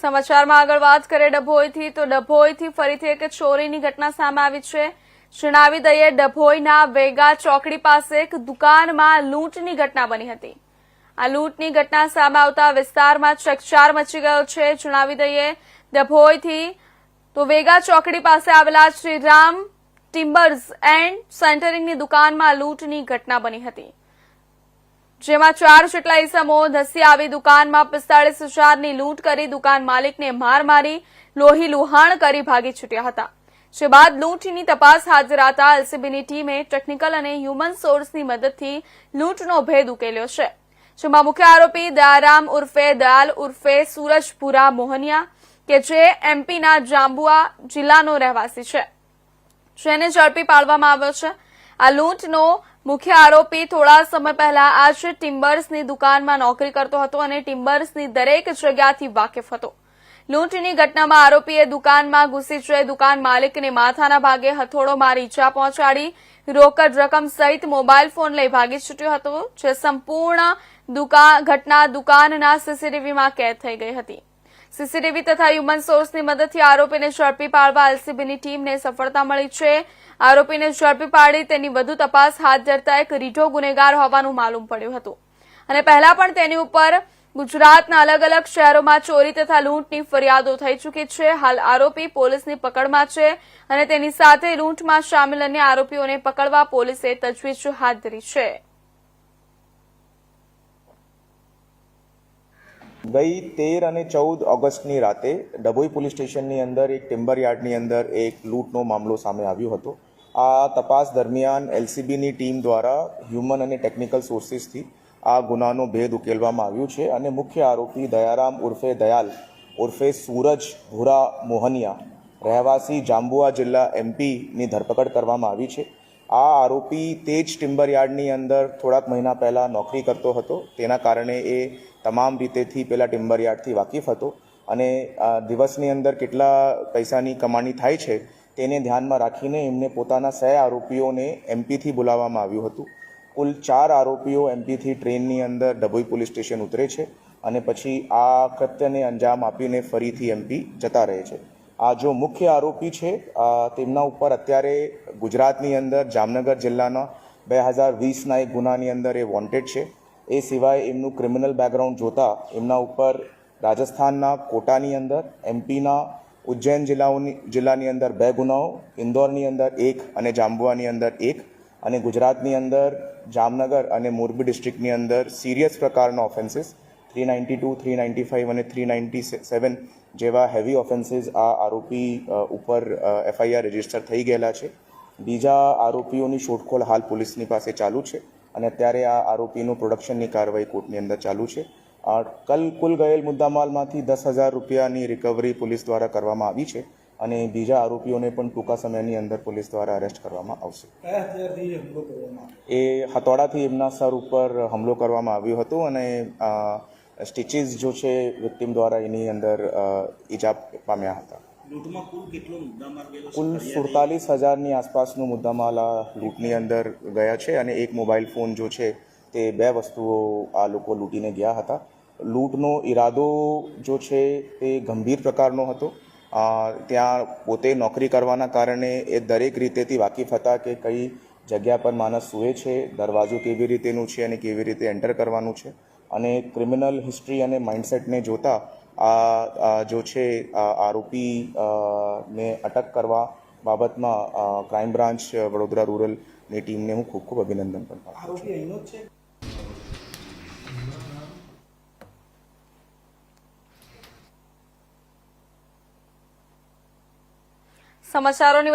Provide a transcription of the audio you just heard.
સમાચારમાં આગળ વાત કરીએ ડભોઈથી, તો ડભોઈથી ફરીથી એક ચોરીની ઘટના સામે આવી છે. જણાવી દઈએ, ડભોઈના વેગા ચોકડી પાસે એક દુકાનમાં લૂંટની ઘટના બની હતી. આ લૂંટની ઘટના સામે આવતા વિસ્તારમાં ચકચાર મચી ગયો છે. જણાવી દઈએ, ડભોઈથી તો વેગા ચોકડી પાસે આવેલા શ્રીરામ ટિમ્બર્સ એન્ડ સેન્ટરિંગની દુકાનમાં લૂંટની ઘટના બની હતી. જેમાં ચાર જેટલા ઇસમો ધસી આવી દુકાનમાં પિસ્તાળીસ હજારની લૂંટ કરી દુકાન માલિકને માર મારી લોહી લુહાણ કરી ભાગી છૂટ્યા હતા. જે બાદ લૂંટની તપાસ હાજર હતા એલસીબીની ટીમે ટેકનિકલ અને હ્યુમન સોર્સની મદદથી લૂંટનો ભેદ ઉકેલ્યો છે. જેમાં મુખ્ય આરોપી દયારામ ઉર્ફે દયાલ ઉર્ફે સુરજપુરા મોહનિયા કે જે એમપીના જાંબુઆ જિલ્લાનો રહેવાસી છે. જેને ઝડપી પાડવામાં આવ્યો છે. આ લૂંટનો મુખ્ય આરોપી થોડા સમય પહેલા આ જ ટિમ્બર્સની દુકાનમાં નોકરી કરતો હતો અને ટિમ્બર્સની દરેક જગ્યાથી વાકેફ હતો. લૂંટની ઘટનામાં આરોપીએ દુકાનમાં ઘૂસી જઈ દુકાન માલિકને માથાના ભાગે હથોડો મારી ઈજા પહોંચાડી, રોકડ રકમ સહિત મોબાઈલ ફોન લઈ ભાગી છૂટ્યો હતો, જે સંપૂર્ણ ઘટના દુકાનના સીસીટીવીમાં કેદ થઈ ગઈ હતી. સીસીટીવી તથા હ્યુમન સોર્સની મદદથી આરોપીને ઝડપી પાડવા એલસીબીની ટીમને સફળતા મળી છે. આરોપીને ઝડપી પાડી તેની વધુ તપાસ હાથ ધરતા એક રીઢો ગુનેગાર હોવાનું માલુમ પડ્યું હતું. અને પહેલા પણ તેની ઉપર ગુજરાતના અલગ અલગ શહેરોમાં ચોરી તથા લૂંટની ફરિયાદો થઈ ચૂકી છે. હાલ આરોપી પોલીસની પકડમાં છે અને તેની સાથે લૂંટમાં સામેલ અન્ય આરોપીઓને પકડવા પોલીસે તજવીજ હાથ ધરી છે. ગઈ તેર અને ચૌદ ઓગસ્ટની રાતે ડભોઈ પોલીસ સ્ટેશનની અંદર એક ટિમ્બર યાર્ડની અંદર એક લૂંટનો મામલો સામે આવ્યો હતો. આ તપાસ દરમિયાન એલસીબીની ટીમ દ્વારા હ્યુમન અને ટેકનિકલ સોર્સિસથી આ ગુનાનો ભેદ ઉકેલવામાં આવ્યું છે અને મુખ્ય આરોપી દયારામ ઉર્ફે દયાલ ઉર્ફે સૂરજ ભૂરા મોહનિયા, રહેવાસી જાંબુઆ જિલ્લા એમપીની ધરપકડ કરવામાં આવી છે. આ આરોપી તે જ ટિમ્બર યાર્ડની અંદર થોડાક મહિના પહેલાં નોકરી કરતો હતો. તેના કારણે એ તમામ રીતેથી પેલા ટિમ્બર યાર્ડથી વાકેફ હતો અને દિવસની અંદર કેટલા પૈસાની કમાણી થાય છે તેને ધ્યાનમાં રાખીને એમને પોતાના સહ આરોપીઓને એમપીથી બોલાવવામાં આવ્યું હતું. કુલ ચાર આરોપીઓ એમપીથી ટ્રેનની અંદર ડભોઈ પોલીસ સ્ટેશન ઉતરે છે અને પછી આ કૃત્યને અંજામ આપીને ફરીથી એમપી જતા રહે છે. આ જો મુખ્ય આરોપી છે તેમના ઉપર અત્યારે ગુજરાતની અંદર જામનગર જિલ્લાના બે હજાર વીસના એક ગુનાની અંદર એ વોન્ટેડ છે. એ સિવાય એમનું ક્રિમિનલ બેકગ્રાઉન્ડ જોતા એમના ઉપર રાજસ્થાનના કોટાની અંદર એમપીના ઉજ્જૈન જિલ્લાઓની, જિલ્લાની અંદર બે ગુનાઓ, ઇન્દોરની અંદર એક અને જાંબુઆની અંદર એક અને ગુજરાતની અંદર જામનગર અને મોરબી ડિસ્ટ્રિક્ટની અંદર સિરિયસ પ્રકારના offences three ninety two three ninety five અને થ્રી નાઇન્ટી સેવન જેવા હેવી ઓફેન્સીસ આ આરોપી ઉપર એફઆઈઆર રજિસ્ટર થઈ ગયેલા છે. બીજા આરોપીઓની શોધખોળ હાલ પોલીસની પાસે ચાલુ છે. અને અત્યારે આ આરોપીનું પ્રોડક્શનની કાર્યવાહી કોર્ટની અંદર ચાલુ છે. આ કલ કુલ ગયેલ મુદ્દામાલમાંથી દસ હજાર રૂપિયાની રિકવરી પોલીસ દ્વારા કરવામાં આવી છે અને બીજા આરોપીઓને પણ ટૂંકા સમયની અંદર પોલીસ દ્વારા અરેસ્ટ કરવામાં આવશે. એ હથોડાથી એમના સર ઉપર હુમલો કરવામાં આવ્યો હતો અને સ્ટીચીસ જો છે વિક્ટિમ દ્વારા એની અંદર ઈજા પામ્યા હતા. લૂંટમાં કુલ કેટલો મુદ્દામાલ ગયેલો કુલ સુડતાલીસ હજારની આસપાસનું મુદ્દામાલ આ લૂંટની અંદર ગયા છે અને એક મોબાઈલ ફોન જો છે તે બે વસ્તુઓ આ લોકો લૂંટીને ગયા હતા. લૂંટનો ઈરાદો જો છે તે ગંભીર પ્રકારનો હતો. ત્યાં પોતે નોકરી કરવાના કારણે એ દરેક રીતેથી વાકેફ હતા કે કઈ જગ્યા પર માણસ સૂએ છે દરવાજો કેવી રીતેનું છે અને કેવી રીતે એન્ટર કરવાનું છે. અને ક્રિમિનલ હિસ્ટ્રી અને માઇન્ડસેટને જોતા આ જો છે આરોપીને આરોપી ને અટક કરવા બાબતમાં ક્રાઇમ બ્રાન્ચ વડોદરા રૂરલની ટીમને હું ખૂબ ખૂબ અભિનંદન પણ પાઠવું છું? સમાચારોની